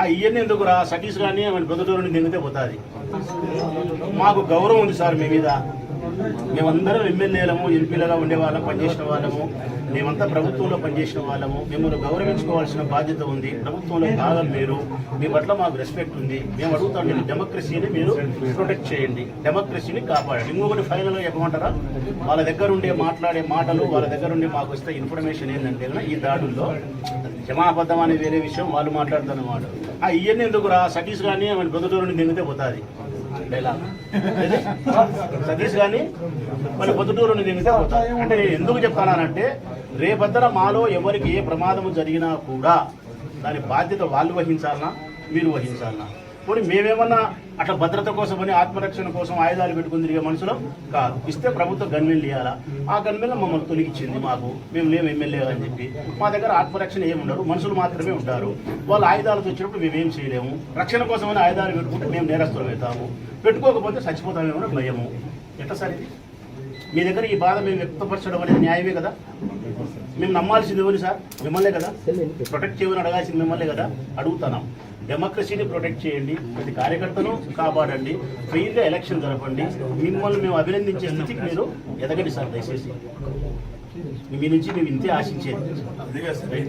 ఆ ఇవన్నీ ఎందుకు రా? సతీష్ కానీ మన ప్రొద్దుటూరుని దిగితే పోతుంది. మాకు గౌరవం ఉంది సార్ మీ మీద. మేమందరం ఎమ్మెల్యేలము ఎంపీలుగా ఉండే వాళ్ళం పనిచేసిన వాళ్ళము. మేమంతా ప్రభుత్వంలో పనిచేసిన వాళ్ళము. మిమ్మల్ని గౌరవించుకోవాల్సిన బాధ్యత ఉంది. ప్రభుత్వంలో భాగం మీరు. మీ పట్ల మాకు రెస్పెక్ట్ ఉంది. మేము అడుగుతాం నేను డెమోక్రసీని మీరు ప్రొటెక్ట్ చేయండి. డెమోక్రసీని కాపాడండి. ఇంకొకటి ఫైనల్గా చెప్పమంటారా? వాళ్ళ దగ్గర ఉండే మాట్లాడే మాటలు వాళ్ళ దగ్గరుండి మాకు వస్తే ఇన్ఫర్మేషన్ ఏంటంటే ఈ దాడుల్లో క్షమాబద్ధం అనే వేరే విషయం వాళ్ళు మాట్లాడుతున్నమాట ఆ ఇవన్నీ ఎందుకు రా సతీష్ కానీ మన నుండి దిగితే పోతుంది. డైలాగ్. సతీష్ కానీ మన పొద్దుటూరుని అంటే ఎందుకు చెప్తానంటే రేపద్దర మాలో ఎవరికి ఏ ప్రమాదం జరిగినా కూడా దాని బాధ్యత వాళ్ళు వహించాలనా మీరు వహించాలనా? పోనీ మేమేమన్నా అట్లా భద్రత కోసం అని ఆత్మరక్షణ కోసం ఆయుధాలు పెట్టుకుని తిరిగే మనుషులు కాదు. ఇస్తే ప్రభుత్వం గన్మెన్లు ఇవ్వాలా ఆ గన్మెన్లు మమ్మల్ని తొలగించింది మాకు. మేము లేము ఎమ్మెల్యే అని చెప్పి. మా దగ్గర ఆత్మరక్షణ ఏమి ఉండరు మనుషులు మాత్రమే ఉంటారు. వాళ్ళు ఆయుధాలతో వచ్చినప్పుడు మేమేం చేయలేము? రక్షణ కోసం అని ఆయుధాలు పెట్టుకుంటే మేము నేరస్తులం అవుతాము. పెట్టుకోకపోతే చచ్చిపోతామేమో భయము. ఎట్లా సార్ ఇది? మీ దగ్గర ఈ బాధ మేము వ్యక్తపరచడం అనేది న్యాయమే కదా? మేము నమ్మాల్సింది ఎవరు సార్? మిమ్మల్నే కదా? ప్రొటెక్ట్ చేయమని అడగాల్సింది మిమ్మల్నే కదా? అడుగుతున్నాం. డెమోక్రసీని ప్రొటెక్ట్ చేయండి ప్రతి కార్యకర్తను కాపాడండి ఫ్రీగా ఎలక్షన్ జరపండి. మిమ్మల్ని మేము అభినందించే స్థితికి మీరు ఎదగండి సార్ దయచేసి. మీ నుంచి మేము ఇంతే ఆశించేది.